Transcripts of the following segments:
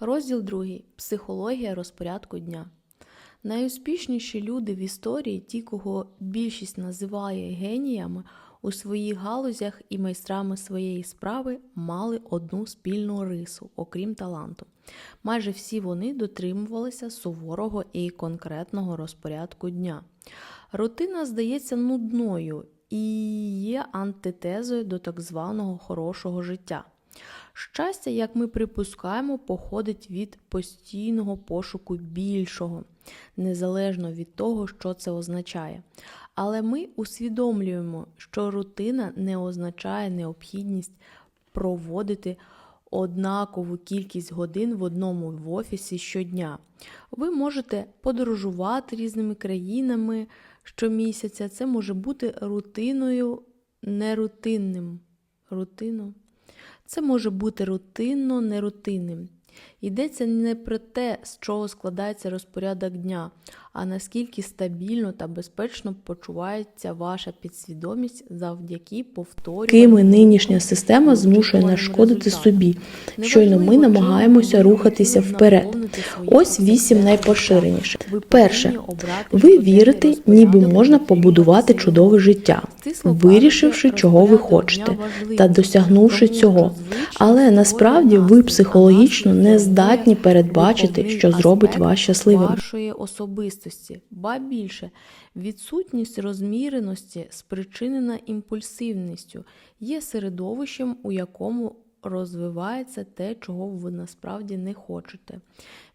Розділ 2. Психологія розпорядку дня. Найуспішніші люди в історії, ті, кого більшість називає геніями, у своїх галузях і майстрами своєї справи мали одну спільну рису, окрім таланту. Майже всі вони дотримувалися суворого і конкретного розпорядку дня. Рутина здається нудною і є антитезою до так званого хорошого життя. Щастя, як ми припускаємо, походить від постійного пошуку більшого, незалежно від того, що це означає. Але ми усвідомлюємо, що рутина не означає необхідність проводити однакову кількість годин в одному в офісі щодня. Ви можете подорожувати різними країнами щомісяця. Це може бути рутиною нерутинним. Рутину. Це може бути рутинно нерутинним. Йдеться не про те, з чого складається розпорядок дня, а наскільки стабільно та безпечно почувається ваша підсвідомість завдяки повторюванню. Кими нинішня система змушує нас шкодити собі. Щойно ми намагаємося рухатися вперед. Ось вісім найпоширеніших. Перше, ви вірите, ніби можна побудувати чудове життя, вирішивши, чого ви хочете, та досягнувши цього. Але насправді ви психологічно не здатні передбачити, що зробить вас щасливим. вашої особистості, ба більше, відсутність розміреності, спричинена імпульсивністю, є середовищем, у якому розвивається те, чого ви насправді не хочете.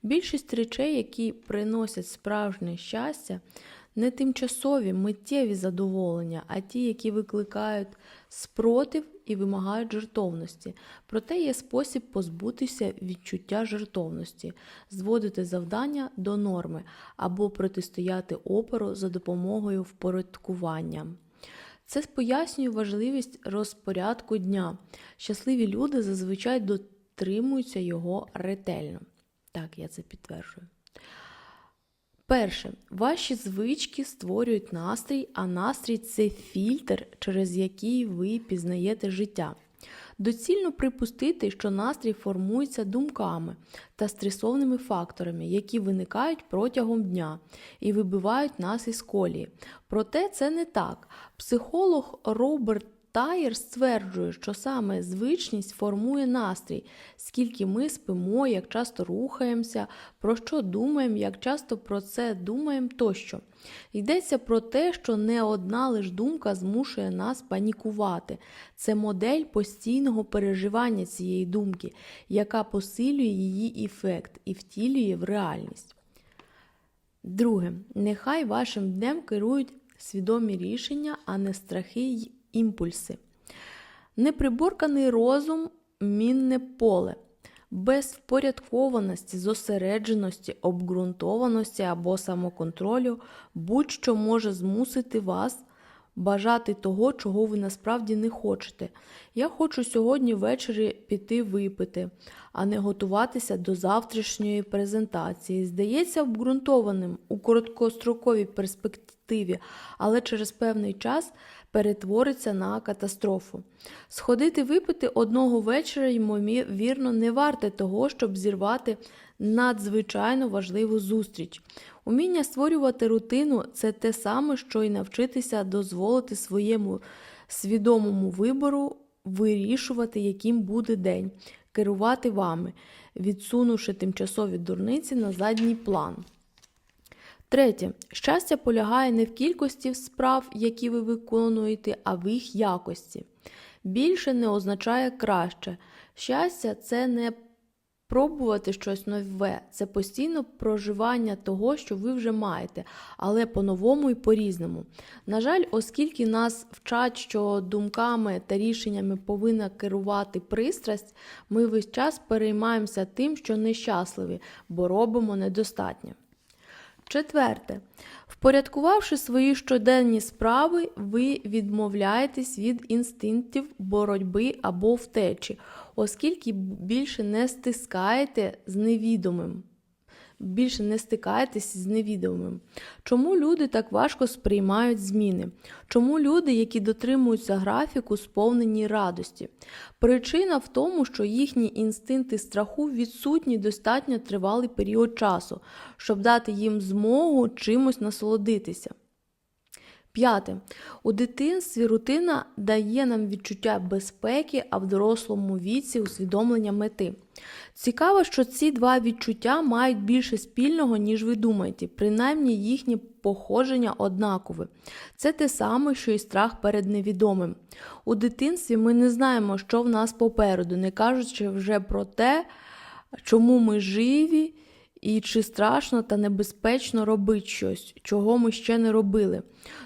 Більшість речей, які приносять справжнє щастя, не тимчасові миттєві задоволення, а ті, які викликають спротив і вимагають жертовності. Проте є спосіб позбутися відчуття жертовності, зводити завдання до норми або протистояти опору за допомогою впорядкування. Це пояснює важливість розпорядку дня. Щасливі люди зазвичай дотримуються його ретельно. Так, я це підтверджую. Перше, ваші звички створюють настрій, а настрій це фільтр, через який ви пізнаєте життя. Доцільно припустити, що настрій формується думками та стресовними факторами, які виникають протягом дня і вибивають нас із колії. Проте це не так. Психолог Роберт Тайер стверджує, що саме звичність формує настрій, скільки ми спимо, як часто рухаємося, про що думаємо, як часто про це думаємо тощо. Йдеться про те, що не одна лиш думка змушує нас панікувати. Це модель постійного переживання цієї думки, яка посилює її ефект і втілює в реальність. Друге, нехай вашим днем керують свідомі рішення, а не страхи й імпульси. Неприборканий розум мінне поле. Без впорядкованості, зосередженості, обґрунтованості або самоконтролю будь-що може змусити вас бажати того, чого ви насправді не хочете. Я хочу сьогодні ввечері піти випити, а не готуватися до завтрашньої презентації. Здається обґрунтованим у короткостроковій перспективі, але через певний час перетвориться на катастрофу. Сходити випити одного вечора, ймовірно, не варте того, щоб зірвати надзвичайно важливу зустріч. Уміння створювати рутину це те саме, що й навчитися дозволити своєму свідомому вибору вирішувати, яким буде день, керувати вами, відсунувши тимчасові дурниці на задній план. Третє. Щастя полягає не в кількості справ, які ви виконуєте, а в їх якості. Більше не означає краще. Щастя це не пробувати щось нове, це постійно проживання того, що ви вже маєте, але по-новому і по-різному. На жаль, оскільки нас вчать, що думками та рішеннями повинна керувати пристрасть, ми весь час переймаємося тим, що нещасливі, бо робимо недостатньо. Четверте. Впорядкувавши свої щоденні справи, ви відмовляєтесь від інстинктів боротьби або втечі, оскільки більше не стискаєте з невідомим. Більше не стикаєтесь з невідомим? Чому люди так важко сприймають зміни? Чому люди, які дотримуються графіку, сповнені радості? Причина в тому, що їхні інстинкти страху відсутні достатньо тривалий період часу, щоб дати їм змогу чимось насолодитися. П'яте. У дитинстві рутина дає нам відчуття безпеки, а в дорослому віці усвідомлення мети. Цікаво, що ці два відчуття мають більше спільного, ніж ви думаєте, принаймні їхнє походження однакове. Це те саме, що і страх перед невідомим. У дитинстві ми не знаємо, що в нас попереду, не кажучи вже про те, чому ми живі. І чи страшно та небезпечно робити щось, чого ми ще не робили.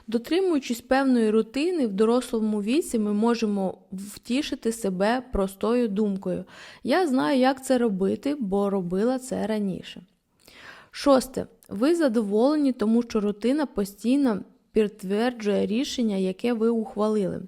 Дотримуючись певної рутини, в дорослому віці ми можемо втішити себе простою думкою. Я знаю, як це робити, бо робила це раніше. Шосте. Ви задоволені, тому що рутина постійно підтверджує рішення, яке ви ухвалили.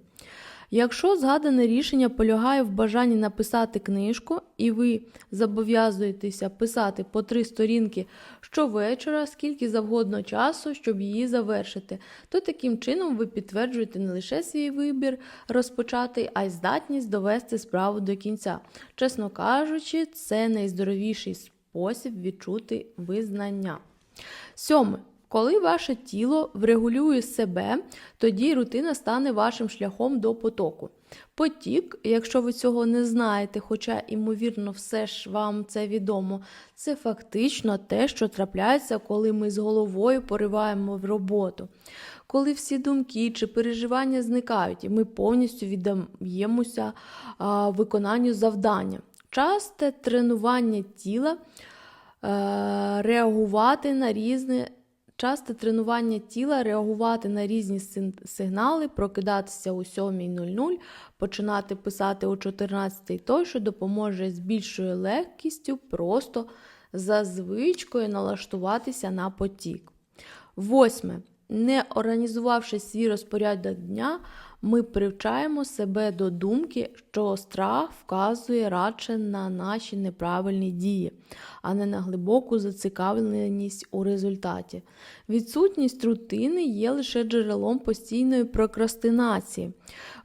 Якщо згадане рішення полягає в бажанні написати книжку, і ви зобов'язуєтеся писати по три сторінки щовечора, скільки завгодно часу, щоб її завершити, то таким чином ви підтверджуєте не лише свій вибір розпочати, а й здатність довести справу до кінця. Чесно кажучи, це найздоровіший спосіб відчути визнання. Сьоме. Коли ваше тіло врегулює себе, тоді рутина стане вашим шляхом до потоку. Потік, якщо ви цього не знаєте, хоча, ймовірно, все ж вам це відомо, це фактично те, що трапляється, коли ми з головою пориваємо в роботу. Коли всі думки чи переживання зникають, і ми повністю віддаємося а, виконанню завдання. Часте тренування тіла е, реагувати на різне Часте тренування тіла, реагувати на різні сигнали, прокидатися о 7.00, починати писати о 14 тощо допоможе з більшою легкістю просто за звичкою налаштуватися на потік. Восьме. Не організувавши свій розпорядок дня, ми привчаємо себе до думки, що страх вказує радше на наші неправильні дії, а не на глибоку зацікавленість у результаті. Відсутність рутини є лише джерелом постійної прокрастинації.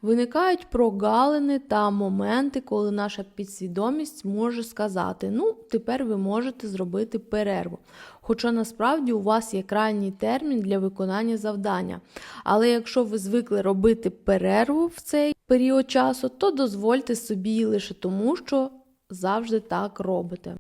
Виникають прогалини та моменти, коли наша підсвідомість може сказати: ну, тепер ви можете зробити перерву. Хоча насправді у вас є крайній термін для виконання завдання. Але якщо ви звикли робити перерву в цей період часу, то дозвольте собі лише тому, що завжди так робите.